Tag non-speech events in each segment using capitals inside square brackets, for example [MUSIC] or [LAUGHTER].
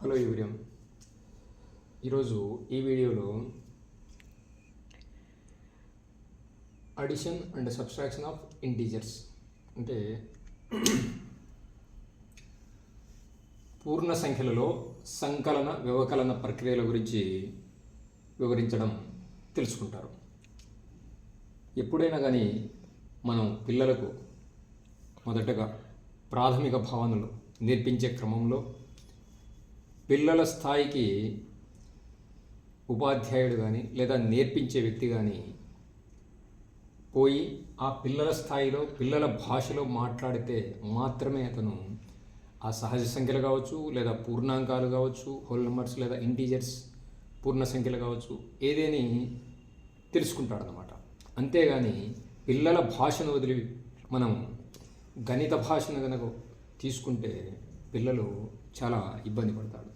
Hello ఎవరియం ఈరోజు ఈ వీడియోలో addition and subtraction of integers అంటే పూర్ణ సంఖ్యలలో సంకలన వ్యవకలన ప్రక్రియల గురించి వివరించడం తెలుసుకుంటారు. ఎప్పుడైనా కానీ మనం పిల్లలకు మొదటగా ప్రాథమిక భావనలు నేర్పించే క్రమంలో పిల్లల స్థాయికి ఉపాధ్యాయుడు కానీ లేదా నేర్పించే వ్యక్తి కానీ పోయి ఆ పిల్లల స్థాయిలో పిల్లల భాషలో మాట్లాడితే మాత్రమే అతను ఆ సహజ సంఖ్యలు కావచ్చు లేదా పూర్ణాంకాలు కావచ్చు హోల్ నెంబర్స్ లేదా ఇంటీజర్స్ పూర్ణ సంఖ్యలు కావచ్చు ఏదేని తెలుసుకుంటాడనమాట అంతేగాని పిల్లల భాషను వదిలి మనం గణిత భాషను కనుక తీసుకుంటే పిల్లలు చాలా ఇబ్బంది పడతాడు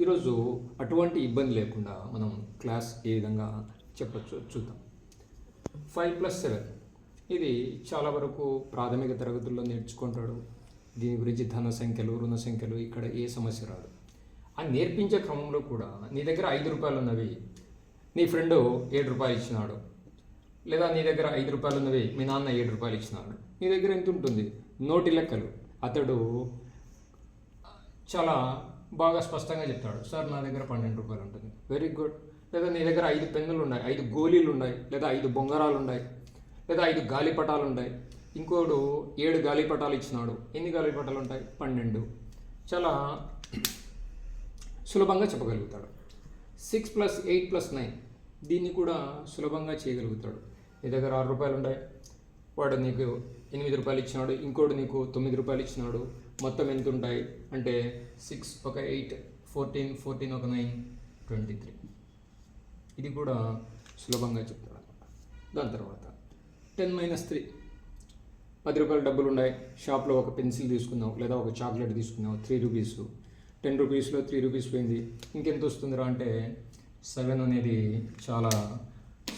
ఈరోజు అటువంటి ఇబ్బంది లేకుండా మనం క్లాస్ ఏ విధంగా చెప్పచ్చు చూద్దాం. Five plus seven. ఇది చాలా వరకు ప్రాథమిక తరగతుల్లో నేర్చుకుంటాడు. దీని గురించి ధన సంఖ్యలు రుణ సంఖ్యలు ఇక్కడ ఏ సమస్య రాదు. ఆ నేర్పించే క్రమంలో కూడా నీ దగ్గర ఐదు రూపాయలు ఉన్నవి నీ ఫ్రెండ్ ఏడు రూపాయలు ఇచ్చినాడు. లేదా నీ దగ్గర ఐదు రూపాయలు ఉన్నవి మీ నాన్న ఏడు రూపాయలు ఇచ్చినాడు. నీ దగ్గర ఎంత ఉంటుంది? నోటి లెక్కలు. అతడు చాలా బాగా స్పష్టంగా చెప్తాడు. సార్ నా దగ్గర పన్నెండు రూపాయలు ఉంటుంది. Very good. లేదా నీ దగ్గర ఐదు పెన్నులు ఉన్నాయి ఐదు గోళీలు ఉన్నాయి లేదా ఐదు బొంగరాలు ఉన్నాయి లేదా ఐదు గాలిపటాలు ఉన్నాయి ఇంకోడు ఏడు గాలిపటాలు ఇచ్చినాడు. ఎన్ని గాలిపటాలు ఉంటాయి పన్నెండు. చాలా సులభంగా చెప్పగలుగుతాడు. Six plus eight plus nine దీన్ని కూడా సులభంగా చేయగలుగుతాడు. నీ దగ్గర ఆరు రూపాయలు ఉన్నాయి వాడు నీకు ఎనిమిది రూపాయలు ఇచ్చినాడు. ఇంకోటి నీకు తొమ్మిది రూపాయలు ఇచ్చినాడు. మొత్తం ఎంత ఉంటాయి అంటే సిక్స్ ఒక ఎయిట్ ఫోర్టీన్ ఫోర్టీన్ ఒక నైన్ ట్వంటీ త్రీ ఇది కూడా సులభంగా చెప్తాడు అనమాట దాని తర్వాత టెన్ మైనస్ త్రీ పది రూపాయల డబ్బులు ఉన్నాయి షాప్లో ఒక పెన్సిల్ తీసుకున్నావు లేదా ఒక చాక్లెట్ తీసుకున్నావు త్రీ రూపీస్ టెన్ రూపీస్లో త్రీ రూపీస్ పోయింది. ఇంకెంత వస్తుందిరా అంటే సెవెన్ అనేది చాలా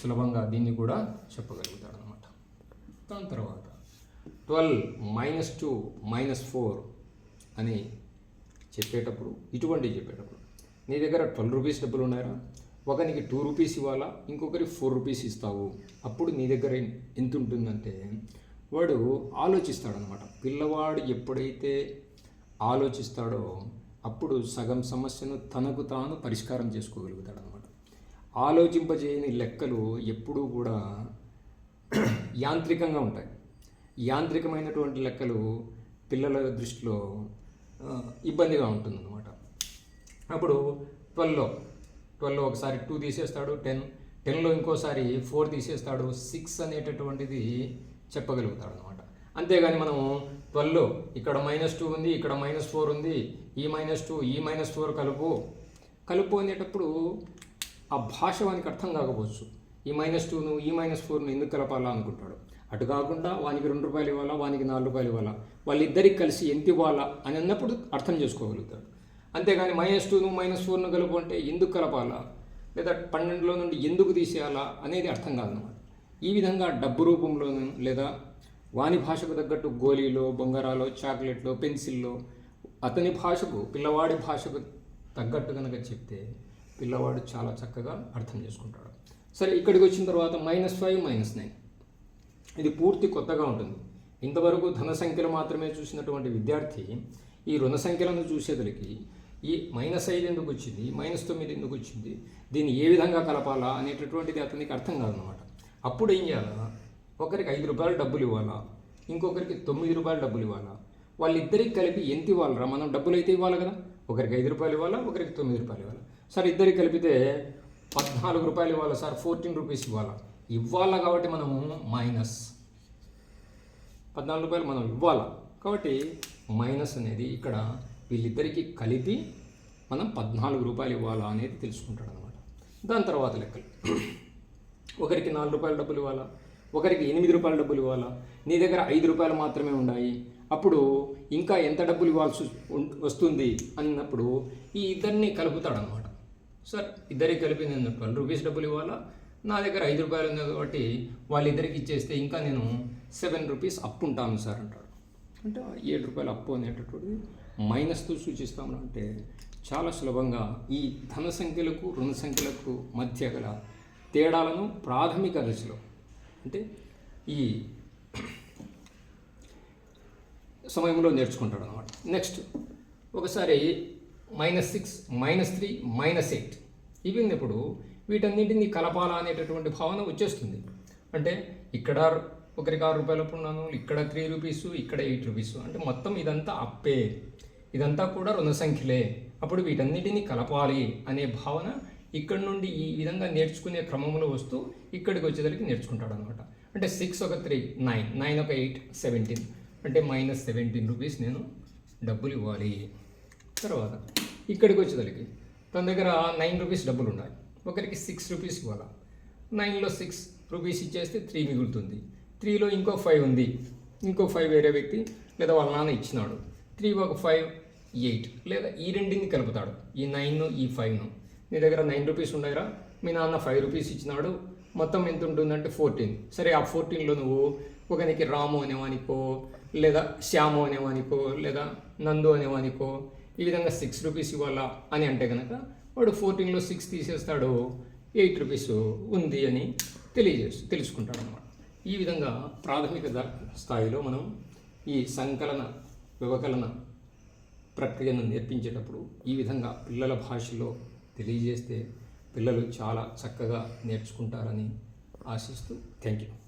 సులభంగా దీన్ని కూడా చెప్పగలుగుతాడు అనమాట దాని తర్వాత twelve minus two minus four అని చెప్పేటప్పుడు ఇటువంటివి చెప్పేటప్పుడు. నీ దగ్గర ట్వెల్వ్ రూపీస్ డబ్బులు ఉన్నాయా ఒకరికి టూ రూపీస్ ఇవ్వాలా? ఇంకొకరి ఫోర్ రూపీస్ ఇస్తావు. అప్పుడు నీ దగ్గర ఎంత ఉంటుందంటే వాడు ఆలోచిస్తాడనమాట పిల్లవాడు ఎప్పుడైతే ఆలోచిస్తాడో అప్పుడు సగం సమస్యను తనకు తాను పరిష్కారం చేసుకోగలుగుతాడు అనమాట ఆలోచింపజేయని లెక్కలు ఎప్పుడూ కూడా [CLEARS THROAT] యాంత్రికంగా ఉంటాయి. యాంత్రికమైనటువంటి లెక్కలు పిల్లల దృష్టిలో ఇబ్బందిగా ఇబ్బందిగా ఉంటుందన్నమాట. అప్పుడు ట్వెల్వ్లో ట్వెల్వ్లో ఒకసారి టూ తీసేస్తాడు టెన్. టెన్లో ఇంకోసారి ఫోర్ తీసేస్తాడు సిక్స్ అనేటటువంటిది చెప్పగలుగుతాడు అనమాట అంతేగాని మనం ట్వెల్వ్లో ఇక్కడ మైనస్ టూ ఉంది ఇక్కడ మైనస్ ఫోర్ ఉంది ఈ మైనస్ టూ ఈ మైనస్ ఫోర్ కలుపు. కలుపు అనేటప్పుడు ఆ భాష వానికి అర్థం కాకపోవచ్చు. ఈ మైనస్ టూను ఈ మైనస్ ఫోర్ను ఎందుకు కలపాలా అనుకుంటాడు అటు కాకుండా వానికి రెండు రూపాయలు ఇవ్వాలా వానికి నాలుగు రూపాయలు ఇవ్వాలా? వాళ్ళిద్దరికి కలిసి ఎంత ఇవ్వాలా అని అన్నప్పుడు అర్థం చేసుకోగలుగుతాడు. అంతేగాని మైనస్ టూను మైనస్ ఫోర్ను కలుపు అంటే ఎందుకు కలపాలా? లేదా పన్నెండులో నుండి ఎందుకు తీసేయాలా అనేది అర్థం కాదన్నమాట. ఈ విధంగా డబ్బు రూపంలోను లేదా వాని భాషకు తగ్గట్టు గోళీలో బొంగరాలో చాక్లెట్లో పెన్సిల్లో అతని భాషకు పిల్లవాడి భాషకు తగ్గట్టు కనుక చెప్తే పిల్లవాడు చాలా చక్కగా అర్థం చేసుకుంటాడు. సరే ఇక్కడికి వచ్చిన తర్వాత మైనస్ ఫైవ్ మైనస్ నైన్ ఇది పూర్తి కొత్తగా ఉంటుంది. ఇంతవరకు ధన సంఖ్యలు మాత్రమే చూసినటువంటి విద్యార్థి ఈ రుణ సంఖ్యలను చూసేదలికి ఈ మైనస్ ఐదు ఎందుకు వచ్చింది మైనస్ తొమ్మిది ఎందుకు వచ్చింది దీన్ని ఏ విధంగా కలపాలా అనేటటువంటిది అతనికి అర్థం కాదనమాట అప్పుడు ఏం చేయాలా? ఒకరికి ఐదు రూపాయలు డబ్బులు ఇవ్వాలా? ఇంకొకరికి తొమ్మిది రూపాయలు డబ్బులు ఇవ్వాలా? వాళ్ళిద్దరికి కలిపి ఎంత ఇవ్వాలరా? మనం డబ్బులు అయితే ఇవ్వాలి కదా. ఒకరికి ఐదు రూపాయలు ఇవ్వాలా? ఒకరికి తొమ్మిది రూపాయలు ఇవ్వాలా? సార్ ఇద్దరికి కలిపితే పద్నాలుగు రూపాయలు ఇవ్వాలా సార్? ఫోర్టీన్ రూపీస్ ఇవ్వాలా? ఇవ్వాలా కాబట్టి మనము మైనస్? పద్నాలుగు రూపాయలు మనం ఇవ్వాలా? కాబట్టి మైనస్ అనేది ఇక్కడ వీళ్ళిద్దరికీ కలిపి మనం పద్నాలుగు రూపాయలు ఇవ్వాలా అనేది తెలుసుకుంటాడు అనమాట దాని తర్వాత లెక్కలు. ఒకరికి నాలుగు రూపాయల డబ్బులు ఇవ్వాలా? ఒకరికి ఎనిమిది రూపాయల డబ్బులు ఇవ్వాలా? నీ దగ్గర ఐదు రూపాయలు మాత్రమే ఉన్నాయి. అప్పుడు ఇంకా ఎంత డబ్బులు ఇవ్వాల్సి వస్తుంది? అన్నప్పుడు ఈ ఇద్దరిని కలుపుతాడనమాట సార్ ఇద్దరికి కలిపి నేను ట్వెల్వ్ రూపీస్ డబ్బులు ఇవ్వాలా? నా దగ్గర ఐదు రూపాయలు ఉంది కాబట్టి వాళ్ళిద్దరికి ఇచ్చేస్తే ఇంకా నేను సెవెన్ రూపీస్ అప్పు ఉంటాను సార్ అంటాడు. అంటే ఏడు రూపాయలు అప్పు అనేటటువంటిది మైనస్తో సూచిస్తాము అంటే చాలా సులభంగా ఈ ధన సంఖ్యలకు రుణ సంఖ్యలకు మధ్య గల తేడాలను ప్రాథమిక దశలో అంటే ఈ సమయంలో నేర్చుకుంటాడు అనమాట నెక్స్ట్ ఒకసారి minus six minus three minus eight. ఇవి ఉన్నప్పుడు వీటన్నింటినీ కలపాలా అనేటటువంటి భావన వచ్చేస్తుంది. అంటే ఇక్కడ ఒకరికి ఆరు రూపాయలు ఉన్నాను ఇక్కడ త్రీ రూపీస్ ఇక్కడ ఎయిట్ రూపీస్ అంటే మొత్తం ఇదంతా అప్పే. ఇదంతా కూడా రుణ సంఖ్యలే. అప్పుడు వీటన్నిటిని కలపాలి అనే భావన ఇక్కడ నుండి ఈ విధంగా నేర్చుకునే క్రమంలో వస్తూ ఇక్కడికి వచ్చేసరికి నేర్చుకుంటాడు అనమాట అంటే సిక్స్ ఒక త్రీ నైన్ నైన్ ఒక ఎయిట్ సెవెంటీన్ అంటే మైనస్ సెవెంటీన్ రూపీస్ నేను డబ్బులు ఇవ్వాలి. తర్వాత ఇక్కడికి వచ్చేసరికి తన దగ్గర నైన్ రూపీస్ డబ్బులు ఉండాలి. ఒకరికి సిక్స్ రూపీస్ ఇవ్వాలి? నైన్లో సిక్స్ రూపీస్ ఇచ్చేస్తే త్రీ మిగులుతుంది. త్రీలో ఇంకో ఫైవ్ ఉంది. ఇంకో ఫైవ్ వేరే వ్యక్తి లేదా వాళ్ళ నాన్న ఇచ్చినాడు. త్రీ ఒక ఫైవ్ ఎయిట్ లేదా ఈ రెండింటిని కలుపుతాడు. ఈ నైన్ ఈ ఫైవ్ను నీ. దగ్గర నైన్ రూపీస్ ఉన్నాయిరా మీ నాన్న ఫైవ్ రూపీస్ ఇచ్చినాడు. మొత్తం ఎంత ఉంటుందంటే ఫోర్టీన్ సరే ఆ ఫోర్టీన్లో నువ్వు ఒకనికి రాము అనేవానికో లేదా శ్యాము అనేవానికో లేదా నందు అనేవానికో ఈ విధంగా సిక్స్ రూపీస్ ఇవ్వాలా అని అంటే కనుక వాడు ఫోర్టీన్లో సిక్స్ తీసేస్తాడు ఎయిట్ రూపీస్ ఉంది అని తెలియజేస్తూ తెలుసుకుంటాడు అనమాట ఈ విధంగా ప్రాథమిక స్థాయిలో మనం ఈ సంకలన వ్యవకలన ప్రక్రియను నేర్పించేటప్పుడు ఈ విధంగా పిల్లల భాషలో తెలియజేస్తే పిల్లలు చాలా చక్కగా నేర్చుకుంటారని ఆశిస్తూ థ్యాంక్ యూ